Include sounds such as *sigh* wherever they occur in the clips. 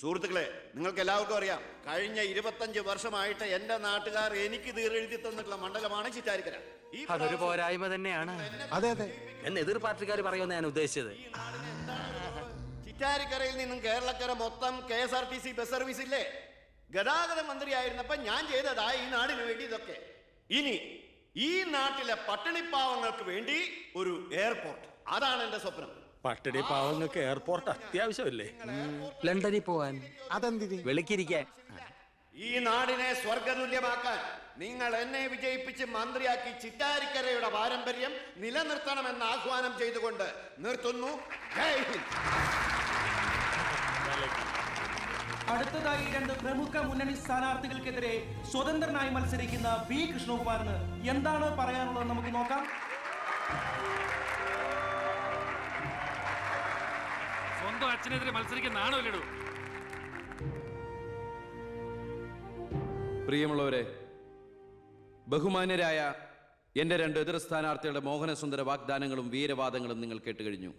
സുഹൃത്തുക്കളെ നിങ്ങൾക്ക് എല്ലാവർക്കും അറിയാം കഴിഞ്ഞ ഇരുപത്തഞ്ച് വർഷമായിട്ട് എന്റെ നാട്ടുകാർ എനിക്ക് തീരെഴുതി തന്നിട്ടുള്ള മണ്ഡലമാണ് ചിറ്റാരിക്കര. അതൊരു പോരായ്മ തന്നെയാണ്. അതെ അതെ. എന്ന് എതിർ പാർട്ടിക്കാർ പറയുമെന്ന് ഞാൻ ഉദ്ദേശിച്ചത്. ചിറ്റാരിക്കരയിൽ നിന്നും കേരളക്കര മൊത്തം K S R T C bus service ഇല്ലേ? ഗതാഗത മന്ത്രിയായിരുന്നപ്പോ ഞാൻ ചെയ്തതാ ഈ നാടിന് വേണ്ടി ഇതൊക്കെ. ഇനി ഈ നാട്ടിലെ പട്ടിണിപ്പാവങ്ങൾക്ക് വേണ്ടി ഒരു എയർപോർട്ട്. അതാണ് എന്റെ സ്വപ്നം. പട്ടിണി പാവങ്ങൾക്ക് എയർപോർട്ട് അത്യാവശ്യമല്ലേ? ലണ്ടനിൽ പോവാൻ. അതെന്തിന്? വെളുക്കിരിക്കാൻ. ഈ നാടിനെ സ്വർഗതുല്യമാക്കാൻ നിങ്ങൾ എന്നെ വിജയിപ്പിച്ച് മന്ത്രിയാക്കി ചിറ്റാരിക്കരയുടെ പാരമ്പര്യം നിലനിർത്തണമെന്ന് ആഹ്വാനം ചെയ്തുകൊണ്ട് നിർത്തുന്നു. ജയ് ഹിന്ദ്. അടുത്തതായി രണ്ട് പ്രമുഖ മുന്നണി സ്ഥാനാർത്ഥികൾക്കെതിരെ സ്വതന്ത്രനായി മത്സരിക്കുന്ന വി കൃഷ്ണകുമാറിന് എന്താണ് പറയാനുള്ളത് നമുക്ക് നോക്കാം. സ്വന്തം അച്ഛനെതിരെ മത്സരിക്കുന്നതാണോ ലഡു പ്രിയമുള്ളവരെ ബഹുമാന്യരായ എന്റെ രണ്ട് എതിർ സ്ഥാനാർത്ഥികളുടെ മോഹനസുന്ദര വാഗ്ദാനങ്ങളും വീരവാദങ്ങളും നിങ്ങൾ കേട്ടുകഴിഞ്ഞു.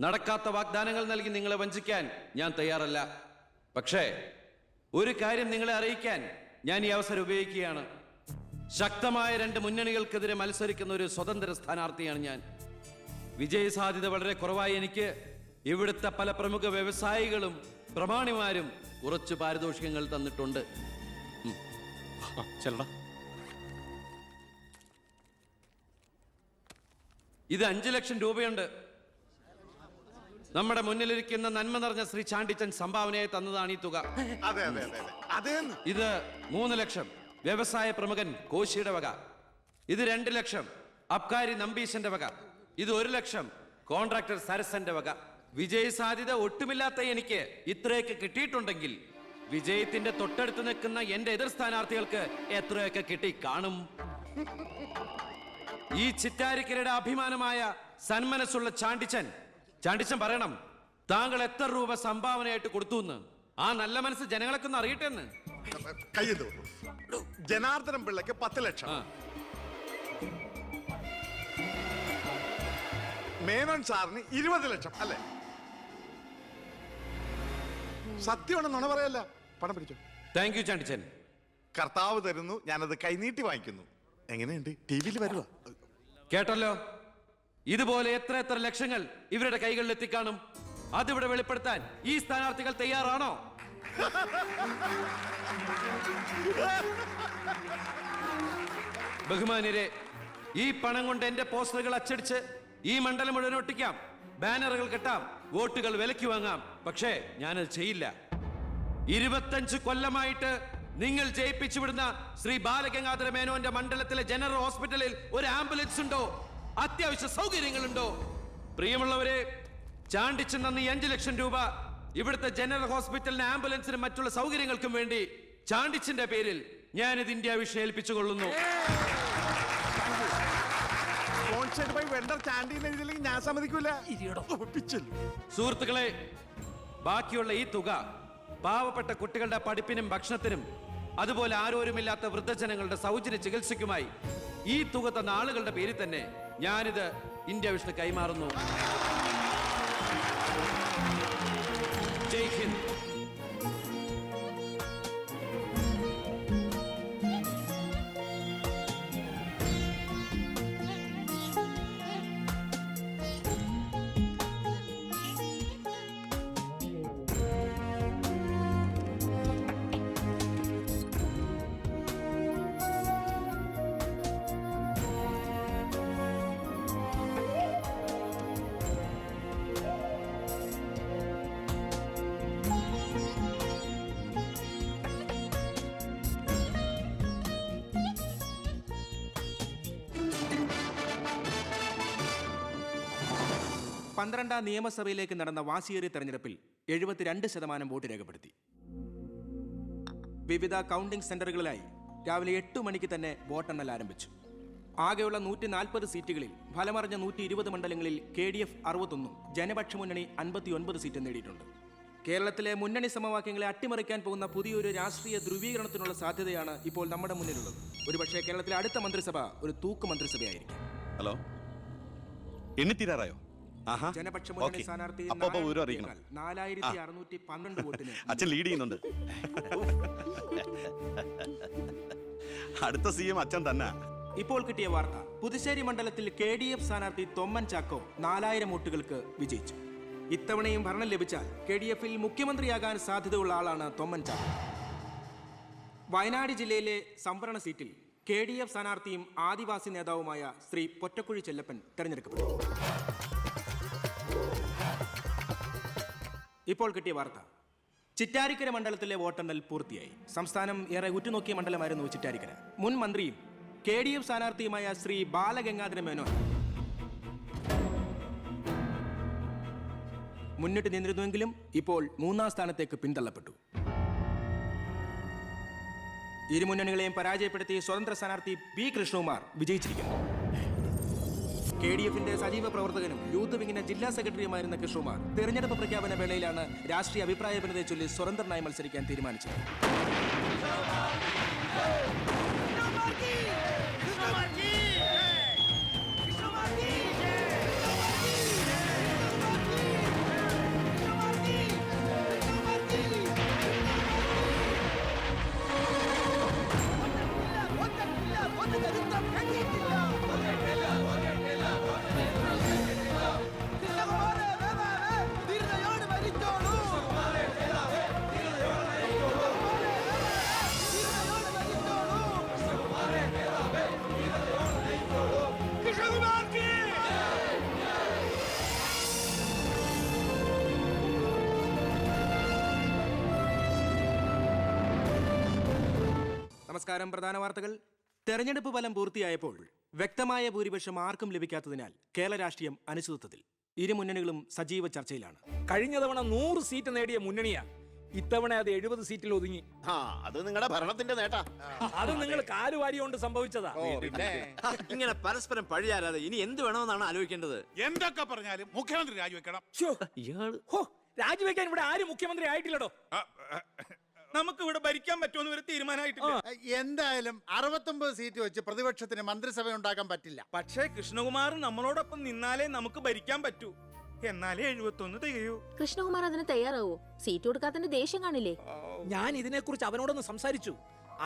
നടക്കാത്ത വാഗ്ദാനങ്ങൾ നൽകി നിങ്ങളെ വഞ്ചിക്കാൻ ഞാൻ തയ്യാറല്ല. പക്ഷേ ഒരു കാര്യം നിങ്ങളെ അറിയിക്കാൻ ഞാൻ ഈ അവസരം ഉപയോഗിക്കുകയാണ്. ശക്തമായ രണ്ട് മുന്നണികൾക്കെതിരെ മത്സരിക്കുന്ന ഒരു സ്വതന്ത്ര സ്ഥാനാർത്ഥിയാണ് ഞാൻ. വിജയ സാധ്യത വളരെ കുറവായി എനിക്ക് ഇവിടുത്തെ പല പ്രമുഖ വ്യവസായികളും പ്രമാണിമാരും കുറച്ച് പാരിതോഷികങ്ങൾ തന്നിട്ടുണ്ട്. ചെല്ലടാ. ഇത് അഞ്ചു ലക്ഷം രൂപയുണ്ട്. നമ്മുടെ മുന്നിലിരിക്കുന്ന നന്മ നിറഞ്ഞ ശ്രീ ചാണ്ടിച്ചൻ സംഭാവനയായി തന്നതാണ് ഈ തുക. അതെ അതെ അതെ അതെ. ഇത് മൂന്ന് ലക്ഷം. വ്യവസായ പ്രമുഖൻ കോശിയുടെ വക. ഇത് രണ്ട് ലക്ഷം. അബ്കാരി നമ്പീശന്റെ വക. ഇത് ഒരു ലക്ഷം. കോൺട്രാക്ടർ സരസന്റെ വക. വിജയ സാധ്യത ഒട്ടുമില്ലാത്ത എനിക്ക് ഇത്രയൊക്കെ കിട്ടിയിട്ടുണ്ടെങ്കിൽ വിജയത്തിന്റെ തൊട്ടടുത്ത് നിൽക്കുന്ന എന്റെ എതിർ സ്ഥാനാർത്ഥികൾക്ക് എത്രയൊക്കെ കിട്ടി കാണും. ഈ ചിറ്റാരിക്കരയുടെ അഭിമാനമായ സന്മനസ്സുള്ള ചാണ്ടിച്ചൻ ചാണ്ടിച്ചൻ പറയണം താങ്കൾ എത്ര രൂപ സംഭാവനയായിട്ട് കൊടുത്തു എന്ന് ആ നല്ല മനസ്സ് ജനങ്ങളൊക്കെ ഒന്ന് അറിയട്ടെ എന്ന് ജനാർദ്ദനം പിള്ളയ്ക്ക് പത്ത് ലക്ഷം. മേനോൻ സാറിന് ഇരുപത് ലക്ഷം അല്ലേ? സത്യമാണ് നുണ പറയല്ല? പണം പിടിച്ചു. Thank you Chandichan. കർത്താവ് തരുന്നു ഞാനത് കൈനീട്ടി വാങ്ങിക്കുന്നു. എങ്ങനെയുണ്ട്? ടി വിയിൽ വരുക കേട്ടല്ലോ? ഇതുപോലെ എത്ര എത്ര ലക്ഷങ്ങൾ ഇവരുടെ കൈകളിൽ എത്തിക്കാണും. അതിവിടെ വെളിപ്പെടുത്താൻ ഈ സ്ഥാനാർത്ഥികൾ തയ്യാറാണോ? ബഹുമാനിരെ ഈ പണം കൊണ്ട് എന്റെ പോസ്റ്ററുകൾ അച്ചടിച്ച് ഈ മണ്ഡലം മുഴുവൻ ഒട്ടിക്കാം. ബാനറുകൾ കെട്ടാം. വോട്ടുകൾ വിലയ്ക്ക് വാങ്ങാം. പക്ഷേ ഞാനത് ചെയ്യില്ല. ഇരുപത്തഞ്ച് കൊല്ലമായിട്ട് നിങ്ങൾ ജയിപ്പിച്ചു വിടുന്ന ശ്രീ ബാലഗംഗാധര മേനോന്റെ മണ്ഡലത്തിലെ ജനറൽ ഹോസ്പിറ്റലിൽ ഒരു ആംബുലൻസ് ഉണ്ടോ? അത്യാവശ്യ സൗകര്യങ്ങളുണ്ടോ? പ്രിയമുള്ളവരെ ചാണ്ടിച്ചു നന്ദി അഞ്ചു ലക്ഷം രൂപ ഇവിടുത്തെ ജനറൽ ഹോസ്പിറ്റലിന് ആംബുലൻസിനും മറ്റുള്ള സൗകര്യങ്ങൾക്കും വേണ്ടി ചാണ്ടിച്ചിന്റെ പേരിൽ ഞാനിത് ഇന്ത്യ വിഷയം ഏൽപ്പിച്ചുകൊള്ളുന്നു. സ്പോൺസേഡ് ബൈ വെണ്ടർ ചാൻഡീന്ന് എഴുതിയില്ലെങ്കിൽ ഞാൻ സമ്മതിക്കൂല. ഒപ്പിച്ചല്ലോ. സുഹൃത്തുക്കളെ ബാക്കിയുള്ള ഈ തുക പാവപ്പെട്ട കുട്ടികളുടെ പഠിപ്പിനും ഭക്ഷണത്തിനും അതുപോലെ ആരോരുമില്ലാത്ത വൃദ്ധജനങ്ങളുടെ സൗജന്യ ചികിത്സയ്ക്കുമായി ഈ തുക തന്ന ആളുകളുടെ പേരിൽ തന്നെ ഞാനിത് ഇന്ത്യ വിഷ്ണു കൈമാറുന്നു. ജയ് ഹിന്ദ്. പന്ത്രണ്ടാം നിയമസഭയിലേക്ക് നടന്ന വാശിയേറിയ തെരഞ്ഞെടുപ്പിൽ എഴുപത്തിരണ്ട് ശതമാനം വോട്ട് രേഖപ്പെടുത്തി. വിവിധ കൗണ്ടിംഗ് സെന്ററുകളിലായി രാവിലെ എട്ട് മണിക്ക് തന്നെ വോട്ടെണ്ണൽ ആരംഭിച്ചു. ആകെയുള്ള നൂറ്റി നാൽപ്പത് സീറ്റുകളിൽ ഫലമറിഞ്ഞ നൂറ്റി ഇരുപത് മണ്ഡലങ്ങളിൽ കെ ഡി എഫ് അറുപത്തൊന്നും ജനപക്ഷ മുന്നണി അൻപത്തി ഒൻപത് സീറ്റും നേടിയിട്ടുണ്ട്. കേരളത്തിലെ മുന്നണി സമവാക്യങ്ങളെ അട്ടിമറിക്കാൻ പോകുന്ന പുതിയൊരു രാഷ്ട്രീയ ധ്രുവീകരണത്തിനുള്ള സാധ്യതയാണ് ഇപ്പോൾ നമ്മുടെ മുന്നിലുള്ളത്. ഒരുപക്ഷേ കേരളത്തിലെ അടുത്ത മന്ത്രിസഭ ഒരു തൂക്ക് മന്ത്രിസഭയായിരിക്കും. ഹലോ. എണ്ണിത്തീരാറായോ. ജനപക്ഷ മുന്നണി സ്ഥാനാർത്ഥി അപ്പൊ അപ്പൊ വിവരം അറിയിക്കണം. നാലായിരത്തി അറുന്നൂറ്റി പന്ത്രണ്ട് വോട്ടിന് *laughs* അച്ഛൻ ലീഡ് ചെയ്യുന്നുണ്ട്. *laughs* അടുത്ത സി എം അച്ഛൻ തന്നെ. ഇപ്പോൾ കിട്ടിയ വാർത്ത. പുതുശ്ശേരി മണ്ഡലത്തിൽ കെ ഡി എഫ് സ്ഥാനാർത്ഥി തൊമ്മൻ ചാക്കോ നാലായിരം വോട്ടുകൾക്ക് വിജയിച്ചു. ഇത്തവണയും ഭരണം ലഭിച്ചാൽ കെ ഡി എഫിൽ മുഖ്യമന്ത്രിയാകാൻ സാധ്യതയുള്ള ആളാണ് തൊമ്മൻ ചാക്കോ. വയനാട് ജില്ലയിലെ സംവരണ സീറ്റിൽ കെ ഡി എഫ് സ്ഥാനാർത്ഥിയും ആദിവാസി നേതാവുമായ ശ്രീ പൊറ്റക്കുഴി ചെല്ലപ്പൻ തെരഞ്ഞെടുക്കപ്പെട്ടു. ഇപ്പോൾ കിട്ടിയ വാർത്ത. ചിറ്റാരിക്കര മണ്ഡലത്തിലെ വോട്ടെണ്ണൽ പൂർത്തിയായി. സംസ്ഥാനം ഏറെ ഉറ്റുനോക്കിയ മണ്ഡലമായിരുന്നു ചിറ്റാരിക്കര. മുൻ മന്ത്രിയും കെ ഡി എഫ് സ്ഥാനാർത്ഥിയുമായ ശ്രീ ബാലഗംഗാധര മേനോൻ. മുന്നിട്ട് നിന്നിരുന്നുവെങ്കിലും ഇപ്പോൾ മൂന്നാം സ്ഥാനത്തേക്ക് പിന്തള്ളപ്പെട്ടു. ഇരുമുന്നണികളെയും പരാജയപ്പെടുത്തി സ്വതന്ത്ര സ്ഥാനാർത്ഥി പി കൃഷ്ണകുമാർ വിജയിച്ചിരിക്കുന്നു. കെ ഡി എഫിന്റെ സജീവ പ്രവർത്തകനും യൂത്ത് വിങ്ങിന്റെ ജില്ലാ സെക്രട്ടറിയുമായിരുന്ന കിഷോമാർ തെരഞ്ഞെടുപ്പ് പ്രഖ്യാപന വേളയിലാണ് രാഷ്ട്രീയ അഭിപ്രായ ഭിന്നതയെ ചൊല്ലി സ്വതന്ത്രനായി മത്സരിക്കാൻ തീരുമാനിച്ചത്. നമസ്കാരം പ്രധാന വാർത്തകൾ. തെരഞ്ഞെടുപ്പ് ഫലം പൂർത്തിയായപ്പോൾ വ്യക്തമായ ഭൂരിപക്ഷം ആർക്കും ലഭിക്കാത്തതിനാൽ കേരള രാഷ്ട്രീയം അനിശ്ചിതത്വത്തിൽ. ഇരു മുന്നണികളും സജീവ ചർച്ചയിലാണ്. കഴിഞ്ഞ തവണ നൂറ് സീറ്റ് നേടിയ മുന്നണിയാ. ഇത്തവണ അത് എഴുപത് സീറ്റിൽ ഒതുങ്ങി. ആ അത് നിങ്ങളുടെ ഭരണത്തിന്റെ നേട്ടാ. അത് നിങ്ങൾ കാലുവാരി കൊണ്ട് സംഭവിച്ചതാ. ഇങ്ങനെ പരസ്പരം പഴിയാലാതെ ഇനി എന്ത് വേണമെന്നാണ് ആലോചിക്കേണ്ടത്? എന്തൊക്കെ പറഞ്ഞാലും മുഖ്യമന്ത്രി രാജിവെക്കണം. ഇയാൾ ഹോ, രാജിവെക്കാൻ ഇവിടെ ആരും മുഖ്യമന്ത്രി ആയിട്ടില്ലടോ. നമുക്ക് ഇവിടെ ഭരിക്കാൻ പറ്റുമെന്ന് ഒരു തീരുമാനമായിട്ടില്ല. എന്തായാലും അറുപത്തൊമ്പത് സീറ്റ് വെച്ച് പ്രതിപക്ഷത്തിന് മന്ത്രിസഭ ഉണ്ടാക്കാൻ പറ്റില്ല. പക്ഷേ കൃഷ്ണകുമാർ നമ്മളോടൊപ്പം നിന്നാലേ നമുക്ക് ഭരിക്കാൻ പറ്റൂ. എന്നാലേ എഴുപത്തൊന്ന് തികയൂ. കൃഷ്ണകുമാർ അതിന് തയ്യാറാവോ? സീറ്റ് കൊടുക്കാത്തതിന്റെ ദേഷ്യം കാണില്ലേ? ഞാൻ ഇതിനെക്കുറിച്ച് അവനോടൊന്ന് സംസാരിച്ചു.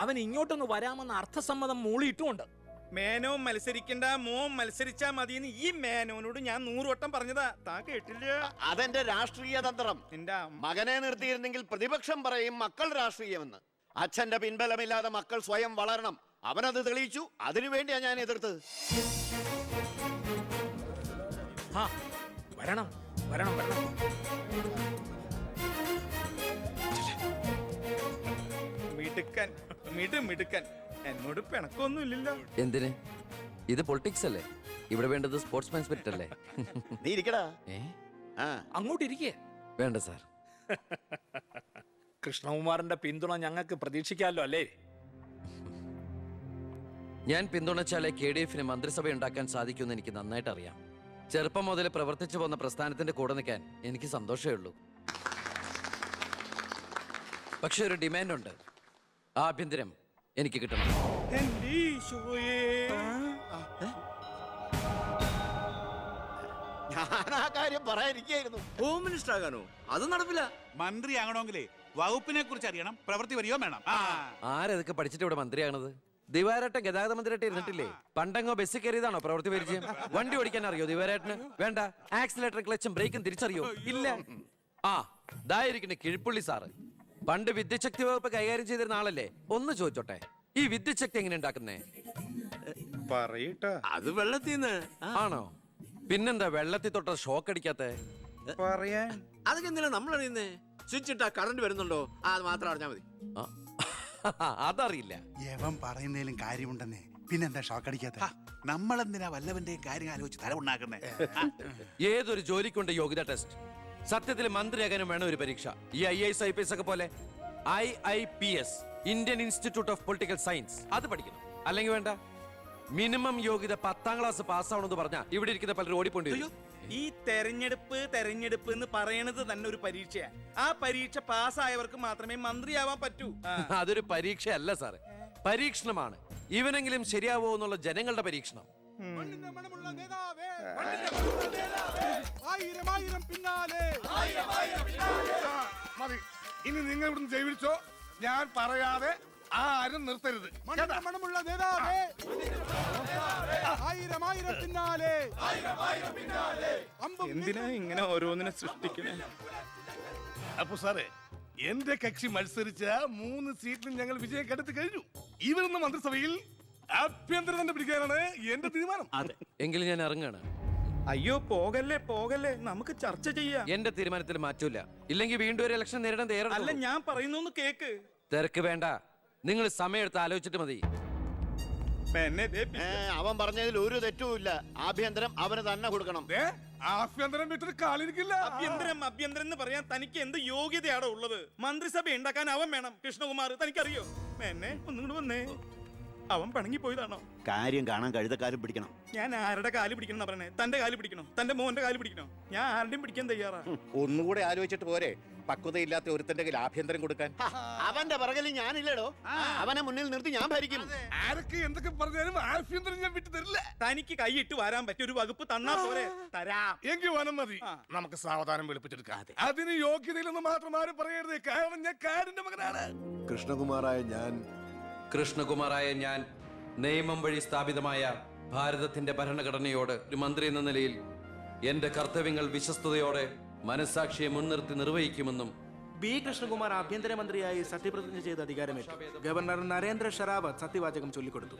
അവൻ ഇങ്ങോട്ടൊന്ന് വരാമെന്ന അർത്ഥസമ്മതം മൂളിയിട്ടുമുണ്ട്. മേനോ മത്സരിക്കണ്ട മോൻ മത്സരിച്ചാ മതി ഈ മേനോനോട് ഞാൻ നൂറ് വട്ടം പറഞ്ഞതാ. താ കേട്ടില്ല? അതെന്റെ രാഷ്ട്രീയ തന്ത്രം. നിന്റെ. മകനെ നിർത്തിയിരുന്നെങ്കിൽ പ്രതിപക്ഷം പറയും മക്കൾ രാഷ്ട്രീയമെന്ന്. അച്ഛന്റെ പിൻബലമില്ലാതെ മക്കൾ സ്വയം വളരണം. അവനത് തെളിയിച്ചു. അതിനു അതിനുവേണ്ടിയാ ഞാൻ എതിർത്തത്. ആ വരണം വരണം വരണം. മിടുക്കൻ മിടു മിടുക്കൻ എന്നോട് പിണക്കൊന്നുമില്ലല്ലോ എന്തിന്? ഇത് പൊളിറ്റിക്സ് അല്ലേ? ഇവിടെ വേണ്ടത് സ്പോർട്സ്മാൻ സ്പിരിറ്റ് അല്ലേ? നീ ഇരിക്കടാ. ഏ? ആ. അങ്ങോട്ടിരിക്കേ വേണ്ട സാർ കൃഷ്ണകുമാറിന്റെ പിന്തുണ ഞങ്ങൾക്ക് പ്രതീക്ഷിക്കാമല്ലോ അല്ലേ? ഞാൻ പിന്തുണച്ചാലേ കെ ഡി എഫിന് മന്ത്രിസഭ ഉണ്ടാക്കാൻ സാധിക്കുമെന്ന് എനിക്ക് നന്നായിട്ട് അറിയാം. ചെറുപ്പം മുതൽ പ്രവർത്തിച്ചു പോന്ന പ്രസ്ഥാനത്തിന്റെ കൂടെ നിൽക്കാൻ എനിക്ക് സന്തോഷമേ ഉള്ളൂ. പക്ഷെ ഒരു ഡിമാൻഡ് ഉണ്ട്. ആഭ്യന്തരം എനിക്ക് കിട്ടണം. ഞാൻ ആ കാര്യം പറയാനിരിക്കായിരുന്നു ഹോം മിനിസ്റ്റർ ആകാനോ അത് നടപ്പില്ല. മന്ത്രിയാകണമെങ്കിലേ വകുപ്പിനെ കുറിച്ച് അറിയണം പ്രവൃത്തി വരികയോ വേണം. ആരതൊക്കെ പഠിച്ചിട്ട് ഇവിടെ മന്ത്രിയാകണത് ദിവാരേട്ടൻ ഗതാഗത മന്ത്രിയായിട്ട് ഇരുന്നിട്ടില്ലേ? പണ്ടങ്ങോ ബസ്സിൽ കയറിയതാണോ പ്രവൃത്തി പരിചയം? വണ്ടി ഓടിക്കാൻ അറിയോ ദിവാരേട്ടന്? വേണ്ട ആക്സിലേറ്റർ ക്ലച്ചും ബ്രേക്കും തിരിച്ചറിയോ? ഇല്ല. ആ ഇതായിരിക്കണേ കിഴിപ്പുള്ളി സാറ്. പണ്ട് വിദ്യശക്തി വകുപ്പ് കൈകാര്യം ചെയ്തിരുന്ന ആളല്ലേ? ഒന്ന് ചോദിച്ചോട്ടെ. ഈ വിദ്യശക്തി എങ്ങനെ ഉണ്ടാക്കുന്നേ? പറയട്ടാ. അത് വെള്ളത്തിൽ ആണോ? പിന്നെന്താ വെള്ളത്തിൽ തൊട്ട ഷോക്ക് അടിക്കാത്ത? പറയാൻ. അതൊക്കെ എന്തിനാ നമ്മൾ അറിയുന്നേ സ്വിച്ച് ഇട്ടാ കറണ്ട് വരുന്നുണ്ടോ? ആ അത് മാത്രം അറിഞ്ഞാ മതി. *laughs* അതറിയില്ല. യവൻ പറയുന്നതിലും കാര്യമുണ്ടെന്നേ. പിന്നെന്താ ഷോക്ക് അടിക്കാത്ത? നമ്മളെന്തിനാ വല്ലവന്റെയും കാര്യം ആലോചിച്ച് തല ഉണ്ടാക്കുന്നേ ഏതൊരു ജോലിക്കുണ്ട് യോഗ്യത ടെസ്റ്റ് സത്യത്തിൽ മന്ത്രിയാകാനും വേണം ഒരു പരീക്ഷ. ഈ I S I P S ഒക്കെ പോലെ I I P S Indian institute of political science അത് പഠിക്കണം. അല്ലെങ്കിൽ വേണ്ട മിനിമം യോഗ്യത പത്താം ക്ലാസ് പാസ്സാവണമെന്ന് പറഞ്ഞാൽ ഇവിടെ ഇരിക്കുന്ന പലരും ഓടിപ്പോണ്ടി വരും. ഈ തെരഞ്ഞെടുപ്പ് തെരഞ്ഞെടുപ്പ് എന്ന് പറയണത് തന്നെ ഒരു പരീക്ഷയാണ് ആ പരീക്ഷ പാസ്സായവർക്ക് മാത്രമേ മന്ത്രിയാവാൻ പറ്റൂ. *laughs* അതൊരു പരീക്ഷയല്ല സാറേ. പരീക്ഷണമാണ്. ഇവനെങ്കിലും ശരിയാവോ എന്നുള്ള ജനങ്ങളുടെ പരീക്ഷണം. ആയിരം ആയിരം പിന്നാലെ. മതി. ഇനി നിങ്ങൾ ഇവിടുന്ന് ജൈവിച്ചോ ഞാൻ പറയാതെ ആരും നിർത്തരുത്. മണമുള്ള നേതാവേ. ആയിരം ആയിരം പിന്നാലെ. എന്തിനാ ഇങ്ങനെ ഓരോന്നിനെ സൃഷ്ടിക്കണേ? അപ്പൊ സാറേ എന്റെ കക്ഷി മത്സരിച്ച മൂന്ന് സീറ്റിലും ഞങ്ങൾ വിജയം കണ്ടെത്തി കഴിഞ്ഞു. ഇവരൊന്ന് മന്ത്രിസഭയിൽ ആഭ്യന്തരം തന്നെ പിടിക്കാനാണ് എന്റെ തീരുമാനം. അതെ. എങ്കിലും ഞാൻ ഇറങ്ങാണ്. അയ്യോ പോകല്ലേ പോകല്ലേ. നമുക്ക് ചർച്ച ചെയ്യാം. എന്റെ തീരുമാനത്തിൽ മാറ്റൂല ഇല്ലെങ്കിൽ വീണ്ടും ഒരു ഇലക്ഷൻ നേരിടാൻ അല്ല തയ്യാറല്ല ഞാൻ പറയുന്നൊന്ന് കേക്ക്. തിരക്ക് വേണ്ട. നിങ്ങൾ സമയമെടുത്ത് ആലോചിച്ചിട്ട് മതി. എന്നെ അവൻ പറഞ്ഞതിൽ ഒരു തെറ്റുമില്ല ആഭ്യന്തരം അവന് തന്നെ കൊടുക്കണം. ദേ, ആഭ്യന്തരം വിട്ടിട്ട് കാലിരിക്കില്ല. അഭ്യന്തരം അഭ്യന്തരം എന്ന് പറയാൻ തനിക്ക് എന്ത് യോഗ്യതയാണോ ഉള്ളത്? മന്ത്രിസഭ ഉണ്ടാക്കാൻ അവൻ വേണം. കൃഷ്ണകുമാർ തനിക്കറിയോ? എന്നെ ഒന്നുകൂടെ വന്നേ. അവൻ പണങ്ങി പോയതാണോ കാര്യം കാണാൻ കഴുതക്കാരും പിടിക്കണം. ഞാൻ ആരുടെ കാൽ പിടിക്കണം പറഞ്ഞേ തന്റെ കാൽ പിടിക്കണോ? തന്റെ മോന്റെ കാൽ പിടിക്കണോ? ഞാൻ ആരുടെയും പിടിക്കാൻ തയ്യാറാ? ഒന്നുകൂടെ ആലോചിച്ചിട്ട് പോരെ. പക്വതയില്ലാത്ത ഒരുത്തന്റെ കയ്യിൽ ആഭ്യന്തരം കൊടുക്കാൻ. അവന്റെ പിറകിൽ ഞാനില്ലടോ അവനെ മുന്നിൽ നിർത്തി ഞാൻ ഭരിക്കും. ആരൊക്കെ എന്തൊക്കെ പറഞ്ഞാലും ആഭ്യന്തരം ഞാൻ വിട്ടു തരില്ല. തനിക്ക് കൈയിട്ട് വരാൻ പറ്റിയ ഒരു വകുപ്പ് തന്നാ പോരെ. തരാം. എങ്കിൽ വനം മതി. നമുക്ക് സാവധാനം വെളുപ്പിച്ചെടുക്കാം. അതിന് യോഗ്യതയിലൊന്നും മാത്രം ആരും പറയരുത്. കാരണം ഞാൻ കാരന്റെ മകനാണ്. കൃഷ്ണകുമാറായ ഞാൻ കൃഷ്ണകുമാറായ ഞാൻ നിയമം വഴി സ്ഥാപിതമായ ഭാരതത്തിന്റെ ഭരണഘടനയോട് ഒരു മന്ത്രി എന്ന നിലയിൽ എന്റെ കർത്തവ്യങ്ങൾ വിശ്വസ്തയോടെ മനസാക്ഷിയെ മുൻനിർത്തി നിർവഹിക്കുമെന്നും ബി കൃഷ്ണകുമാർ ആഭ്യന്തരമന്ത്രിയായി സത്യപ്രതിജ്ഞ ചെയ്ത് അധികാരമേറ്റു. ഗവർണർ നരേന്ദ്ര ഷെറാവത്ത് സത്യവാചകം ചൊല്ലിക്കൊടുത്തു.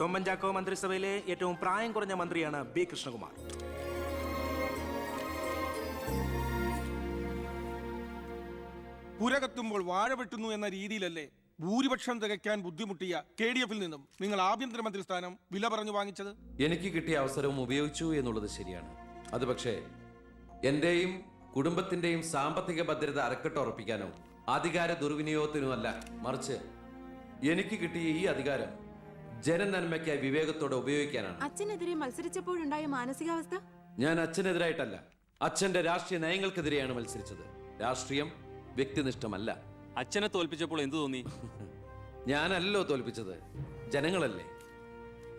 തൊമ്മൻചാക്കോ മന്ത്രിസഭയിലെ ഏറ്റവും പ്രായം കുറഞ്ഞ മന്ത്രിയാണ് ബി കൃഷ്ണകുമാർ. പുരകത്തുമ്പോൾ വാഴ വെട്ടുന്നു എന്ന രീതിയിലല്ലേ ഭൂരിപക്ഷം തികയ്ക്കാൻ ബുദ്ധിമുട്ടിയ കെ ഡി എഫിൽ നിന്നും നിങ്ങൾ ആഭ്യന്തരമന്ത്രി സ്ഥാനം വില പറഞ്ഞു വാങ്ങിച്ചത്? എനിക്ക് കിട്ടിയ അവസരവും ഉപയോഗിച്ചു എന്നുള്ളത് ശരിയാണ്. അത് പക്ഷേ എന്റെയും കുടുംബത്തിന്റെയും സാമ്പത്തിക ഭദ്രത അരക്കെട്ട് ഉറപ്പിക്കാനോ അധികാര ദുർവിനിയോഗത്തിനോ അല്ല. മറിച്ച് എനിക്ക് കിട്ടിയ ഈ അധികാരം ജനനന്മയ്ക്കായി വിവേകത്തോടെ ഉപയോഗിക്കാനാണ്. അച്ഛനെതിരെ മത്സരിച്ചപ്പോഴുണ്ടായ മാനസികാവസ്ഥ? ഞാൻ അച്ഛനെതിരായിട്ടല്ല. അച്ഛന്റെ രാഷ്ട്രീയ നയങ്ങൾക്കെതിരെയാണ് മത്സരിച്ചത്. രാഷ്ട്രീയം വ്യക്തിനിഷ്ഠമല്ല. അച്ഛനെ തോൽപ്പിച്ചപ്പോൾ എന്തു തോന്നി? *laughs* ഞാനല്ലോ തോൽപ്പിച്ചത് ജനങ്ങളല്ലേ.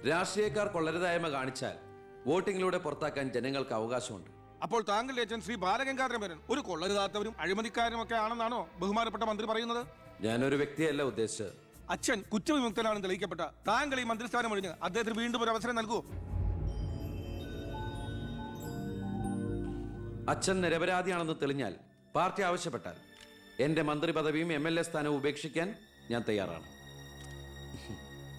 രാഷ്ട്രീയക്കാർ കൊള്ളരുതായ്മ കാണിച്ചാൽ വോട്ടിങ്ങിലൂടെ പുറത്താക്കാൻ ജനങ്ങൾക്ക് അവകാശമുണ്ട്. അപ്പോൾ താങ്കളുടെ അച്ഛൻ ശ്രീ ബാലഗംഗാധരൻ ഒരു കൊള്ളരുതാത്തവരും അഴിമതിക്കാരും ഒക്കെ ആണെന്നാണോ ബഹുമാനപ്പെട്ട മന്ത്രി പറയുന്നത്? ഞാനൊരു വ്യക്തിയല്ല ഉദ്ദേശിച്ചത്. അച്ഛൻ കുറ്റവിമുക്തനാണെന്ന് തെളിയിക്കപ്പെട്ട താങ്കൾ ഈ മന്ത്രിസ്ഥാനം ഒഴിഞ്ഞ് അദ്ദേഹത്തിന് വീണ്ടും ഒരു അവസരം നൽകൂ. അച്ഛൻ നിരപരാധിയാണെന്ന് തെളിഞ്ഞാൽ പാർട്ടി ആവശ്യപ്പെട്ടാൽ എന്റെ മന്ത്രി പദവിയും എം എൽ എ സ്ഥാനവും ഉപേക്ഷിക്കാൻ ഞാൻ തയ്യാറാണ്.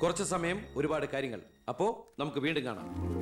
കുറച്ച് സമയം ഒരുപാട് കാര്യങ്ങൾ. അപ്പോൾ നമുക്ക് വീണ്ടും കാണാം.